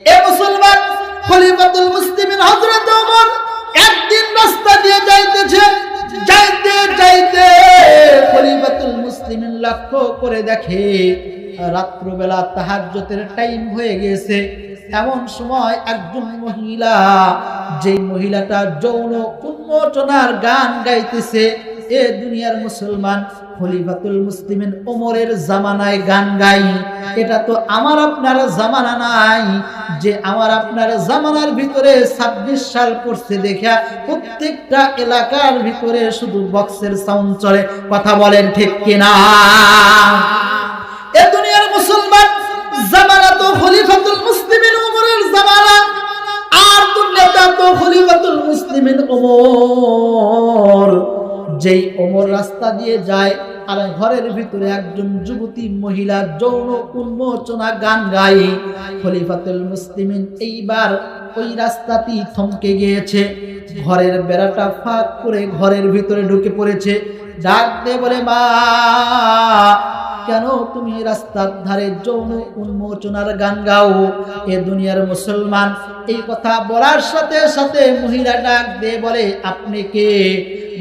এ লক্ষ্য করে দেখে রাত্রবেলা তাহাজ্জুদের টাইম হয়ে গেছে। এমন সময় একজন মহিলা, যেই মহিলাটা যৌন উন্মোচনার গান গাইতেছে এ দুনিয়ার মুসলমান, খলিফাতুল মুসলিমিন ওমরের জামানায় গান গাই এটা তো আমার আপনার জামানা নাই। যে আমার আপনার জামানার ভিতরে ছাব্বিশ সাল পড়ছে দেখা প্রত্যেকটা এলাকার ভিতরে শুধু বক্সের সাউন্ড চলে। কথা বলেন ঠিক কিনা? এ দুনিয়ার মুসলমান, জামানা তো খলিফাতুল মুসলিমিন ওমরের জামানা। আর দুনিয়াটা তো খলিফাতুল মুসলিমিন ওমর। যেই ওমর রাস্তা দিয়ে যায়, আর ঘরের ভিতরে একজন যুবতী মহিলা যৌন উন্মোচনা গান গায়। খলিফাতুল মুসলিমিন এইবার ওই রাস্তাটি থমকে গিয়েছে। ঘরের বেড়াটা ফাঁক করে ঘরের ভিতরে ঢুকে পড়েছে। ডাক দে বলে, মা, কেন তুমি রাস্তার ধারে যৌন উন্মোচনার গান গাও? এ দুনিয়ার মুসলমান। এই কথা বলার সাথে সাথে মহিলা ডাক দিয়ে বলে, আপনি কে?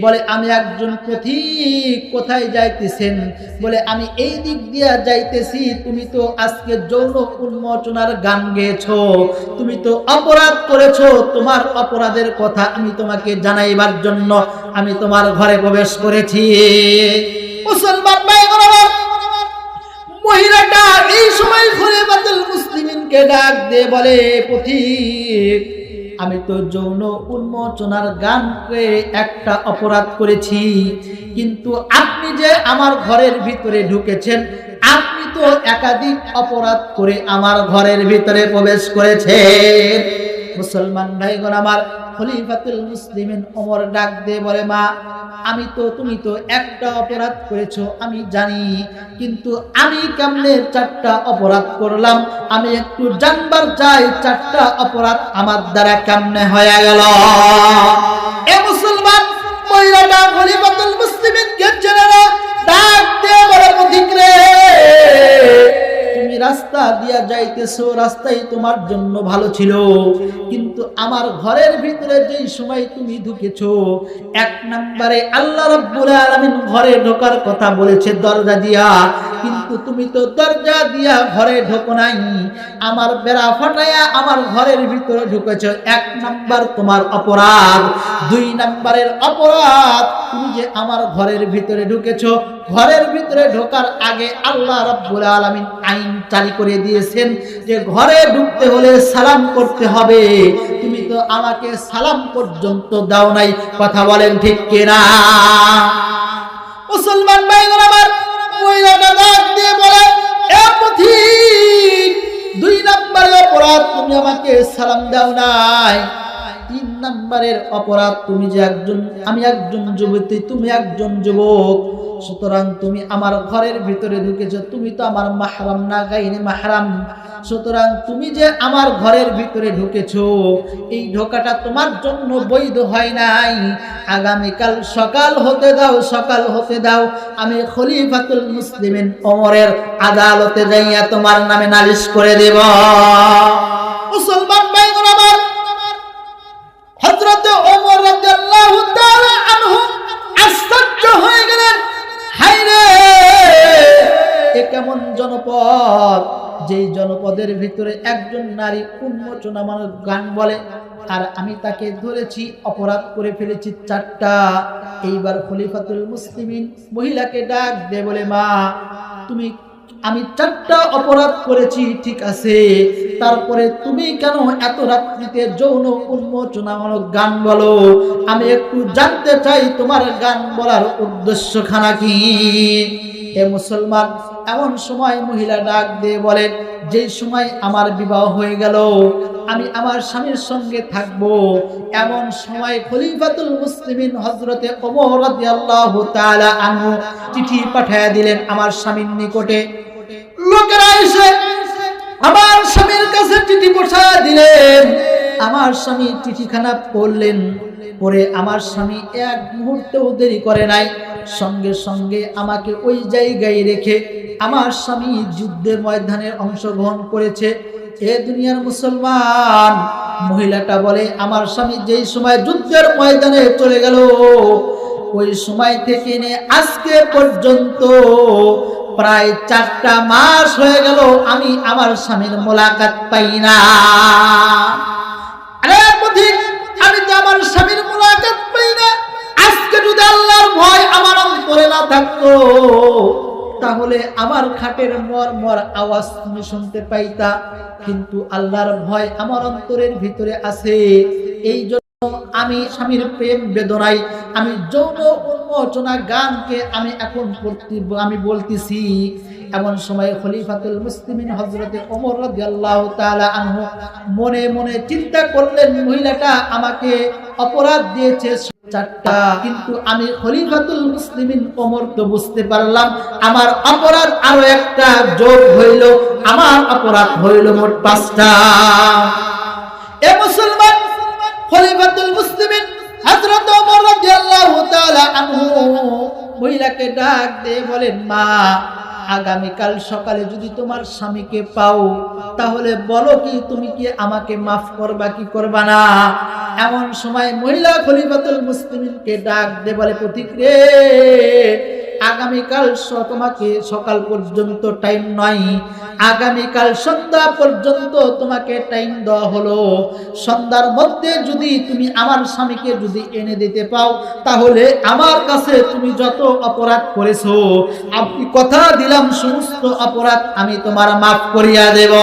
বলে, আমি একজন পথিক, কোথায় যাইতেছেন? বলে, আমি এই দিক দিয়া যাইতেছি, তুমি তো আজকে যৌন উন্মোচনার গান গেয়েছ, তুমি তো অপরাধ করেছ, তোমার অপরাধের কথা আমি তোমাকে জানাইবার জন্য আমি তোমার ঘরে প্রবেশ করেছি। মুসলমান মহিলাটা এই সময় খলিফাতুল মুসলিমিনকে ডাক দিয়ে বলে, পথিক আমি তো যৌন উন্মোচনার গানকে একটা অপরাধ করেছি। কিন্তু আপনি যে আমার ঘরের ভিতরে ঢুকেছেন, আপনি তো একাধিক অপরাধ করে আমার ঘরের ভিতরে প্রবেশ করেছেন। মুসলমান ভাইগণ আমার, খলিফাতুল মুসলিমিন ওমর ডাক দিয়ে বলে, মা, আমি তো, তুমি তো একটা অপরাধ করেছ, আমি জানি, কিন্তু আমি কেমনে চারটা অপরাধ করলাম? আমি একটু জানবার চাই, চারটা অপরাধ আমার দ্বারা কেমনে হয়ে গেল? যাইতেছো, রাস্তায় তোমার জন্য ভালো ছিল। কিন্তু আমার ঘরের ভিতরে যেই সময় তুমি ঢুকেছো, এক নম্বরে আল্লাহ রাব্বুল আলামিন ঘরে ঢোকার কথা বলেছে, দরজা দিয়া। কিন্তু তুমি তো দরজা দিয়া ঘরে ঢোকো নাই। আমার বেড়া ফাটায়া আমার ঘরের ভিতরে ঢুকেছো। এক নাম্বার তোমার অপরাধ। দুই নাম্বারের অপরাধ, তুমি যে আমার ঘরের ভিতরে ঢুকেছো। ঘরের ভিতরে ঢোকার আগে আল্লাহ রাব্বুল আলামিন আইন জারি করে দিয়েছেন যে ঘরে ঢুকতে হলে সালাম করতে হবে। তুমি তো আমাকে সালাম পর্যন্ত দাও নাই। কথা বলেন ঠিক কিনা? মুসলমান ভাইগণ আমার দুই নম্বরের অপরাধ তুমি আমাকে সালাম দাও নাই। তিন নম্বরের অপরাধ তুমি যে একজন, আমি একজন যুবতী, তুমি একজন যুবক। সুতরাং তুমি আমার ঘরের ভিতরে ঢুকেছো, তুমি তো আমার মাহরাম না গাইনি মাহরাম। সুতরাং তুমি যে আমার ঘরের ভিতরে ঢুকেছো, এই ঢোকাটা তোমার জন্য বৈধ হয় নাই। আগামীকাল সকাল হতে দাও, সকাল হতে দাও। আমি খলিফাতুল মুসলিমিন অমরের আদালতে যাইয়া তোমার নামে নালিশ করে দেব। যেই জনপদের ভিতরে একজন নারী উন্মোচনা মানুষ গান বলে, আর আমি তাকে ধরেছি, অপরাধ করে ফেলেছি চারটা। এইবার খলিফাতুল মুসলিমিন মহিলাকে ডাক দে বলে, মা, তুমি, আমি চারটা অপরাধ করেছি, ঠিক আছে, তারপরে তুমি কেন এত রাত্রিতে যৌন উন্মোচনামূলক গান বলো? আমি একটু জানতে চাই, তোমার গান বলার উদ্দেশ্য খানা কি? এ মুসলমান এমন সময় মহিলা ডাক দিয়ে বলেন যেই সময় আমার বিবাহ হয়ে গেল, আমি আমার স্বামীর সঙ্গে থাকব। এমন সময় খলিফাতুল মুসলিমিন হজরতে ওমর রাদিয়াল্লাহু তাআলা আনহু চিঠি পাঠায়া দিলেন আমার স্বামীর নিকটে। লোকেরা এসে আমার স্বামীর কাছে চিঠি পৌঁছায় দিলেন। আমার স্বামী চিঠিখানা পড়লেন পরে আমার স্বামী এক মুহূর্তেও দেরি করে নাই। সঙ্গে সঙ্গে আমাকে ওই জায়গায় রেখে আমার স্বামী যুদ্ধের ময়দানে অংশগ্রহণ করেছে। এ দুনিয়ার মুসলমান, মহিলাটা বলে, আমার স্বামী যেই সময় যুদ্ধের ময়দানে চলে গেল, ওই সময় থেকে নিয়ে আজকে পর্যন্ত প্রায় চারটা মাস হয়ে গেল আমি আমার স্বামীর মোলাকাত পাই না। আমি তো আমার স্বামীর মোলাকাত আজকে যদি আল্লাহর ভয় আমার অন্তরে না থাকতো, তাহলে আমার খাটের মর মর আওয়াজ তুমি শুনতে পাইতা। কিন্তু আল্লাহর ভয় আমার অন্তরের ভিতরে আছে। এই জন্য আমি স্বামীর প্রেম বেদনাই আমি যৌন উন্মোচনা গানকে আমি এখন করতে আমি বলতেছি। এমন সময় খলিফাতুল মুসলিমিন হজরতে রাদিয়াল্লাহু তাআলা আনহু মনে মনে চিন্তা করলেন, মহিলাটা আমাকে অপরাধ দিয়েছে চারটা। আমার অপরাধ আরও মোট পাঁচটা। এ মুসলমান খলিফাতুল মুসলিমিন হযরত ওমর রাদিয়াল্লাহু তাআলা আনহু মহিলাকে ডাক দিয়ে বলেন, মা আগামীকাল সকালে যদি তোমার স্বামীকে পাও, তাহলে বলো কি, তুমি কি আমাকে মাফ করবা কি করবা না? এমন সময় মহিলা খলিফাতুল মুসলিমকে ডাক দে বলে প্রতীক রে আগামীকাল তোমাকে সকাল পর্যন্ত টাইম নয় আগামীকাল সন্ধ্যা পর্যন্ত তোমাকে টাইম দেওয়া হলো। সন্ধ্যার মধ্যে যদি তুমি আমার স্বামীকে যদি এনে দিতে পাও, তাহলে আমার কাছে তুমি যত অপরাধ করেছ আমি কথা দিলাম, সমস্ত অপরাধ আমি তোমার মাফ করিয়া দেব।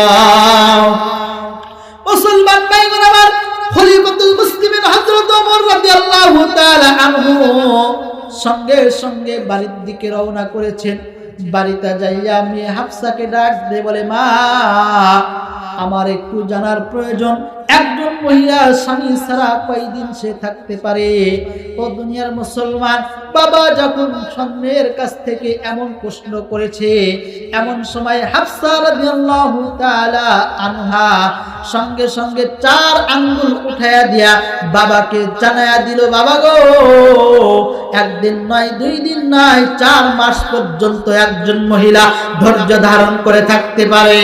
মুসলমান ভাইগণ আমার খলিফাতুল মুসলিমিন হযরত ওমর রাদিয়াল্লাহু তাআলা আনহু সঙ্গে সঙ্গে বাড়ির দিকে রওনা করেছেন। বাড়িতে যাইয়া মেয়ে হাফসাকে ডাক দিয়ে বলে, মা, আমার একটু জানার প্রয়োজন। একজন মহিলা স্বামী ছাড়া কয়দিন সে থাকতে পারে? ও দুনিয়ার মুসলমান, বাবা যখন স্বর্ণের কাছ থেকে এমন প্রশ্ন করেছে, এমন সময় হাফসা রাদিয়াল্লাহু তাআলা আনহা সঙ্গে সঙ্গে চার আঙ্গুল উঠায়া দিয়া বাবাকে জানায়া দিল, বাবা গো একদিন নয় দুই দিন নয় চার মাস পর্যন্ত একজন মহিলা ধৈর্য ধারণ করে থাকতে পারে।